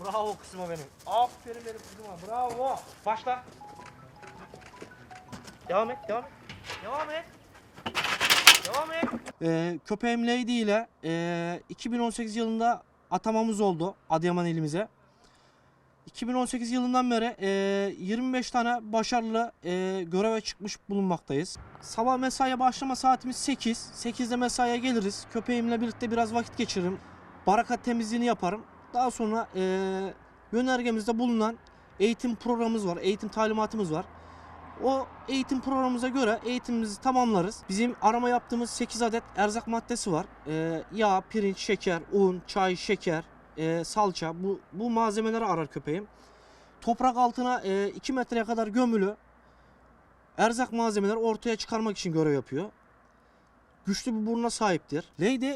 Bravo kızıma benim. Aferin benim kızıma. Bravo. Başla. Devam et, devam et. Devam et. Devam et. Ee, köpeğim Lady ile ee, 2018 yılında atamamız oldu Adıyaman ilimize. 2018 yılından beri ee, 25 tane başarılı ee, göreve çıkmış bulunmaktayız. Sabah mesaiye başlama saatimiz 8. 8'de mesaiye geliriz. Köpeğimle birlikte biraz vakit geçiririm. Baraka temizliğini yaparım. Daha sonra ee, yönergemizde bulunan eğitim programımız var. Eğitim talimatımız var. O eğitim programımıza göre eğitimimizi tamamlarız. Bizim arama yaptığımız 8 adet erzak maddesi var. Ee, yağ, pirinç, şeker, un, çay, şeker, e, salça bu, bu malzemeleri arar köpeğim. Toprak altına 2 metreye kadar gömülü erzak malzemeleri ortaya çıkarmak için görev yapıyor. Güçlü bir buruna sahiptir. Lady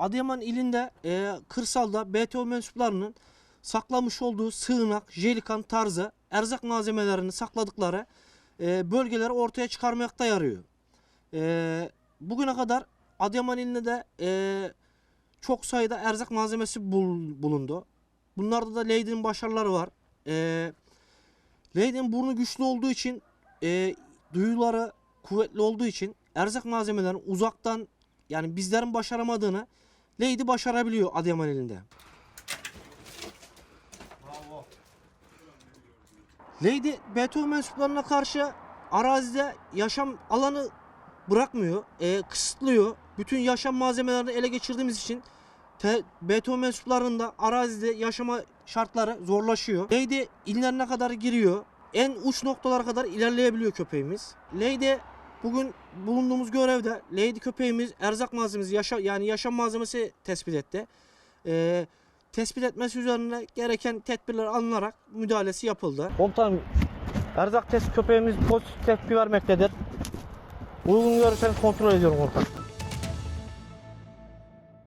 Adıyaman ilinde e, kırsalda BTO mensuplarının saklamış olduğu sığınak, jelikan tarzı erzak malzemelerini sakladıkları e, bölgeleri ortaya çıkarmakta yarıyor. E, bugüne kadar Adıyaman ilinde de e, çok sayıda erzak malzemesi bul- bulundu. Bunlarda da Lady'nin başarıları var. E, Lady'nin burnu güçlü olduğu için, e, duyuları kuvvetli olduğu için erzak malzemelerini uzaktan yani bizlerin başaramadığını Lady başarabiliyor Adıyaman ilinde. Lady BTO mensuplarına karşı arazide yaşam alanı bırakmıyor, e, kısıtlıyor. Bütün yaşam malzemelerini ele geçirdiğimiz için te, BTO mensuplarının da arazide yaşama şartları zorlaşıyor. Lady illerine kadar giriyor. En uç noktalara kadar ilerleyebiliyor köpeğimiz. Lady bugün bulunduğumuz görevde Lady köpeğimiz erzak malzemesi, yaşa, yani yaşam malzemesi tespit etti. E, tespit etmesi üzerine gereken tedbirler alınarak müdahalesi yapıldı. Komutanım erzak test köpeğimiz pozitif tepki vermektedir. Uygun görürseniz kontrol ediyorum komutanım.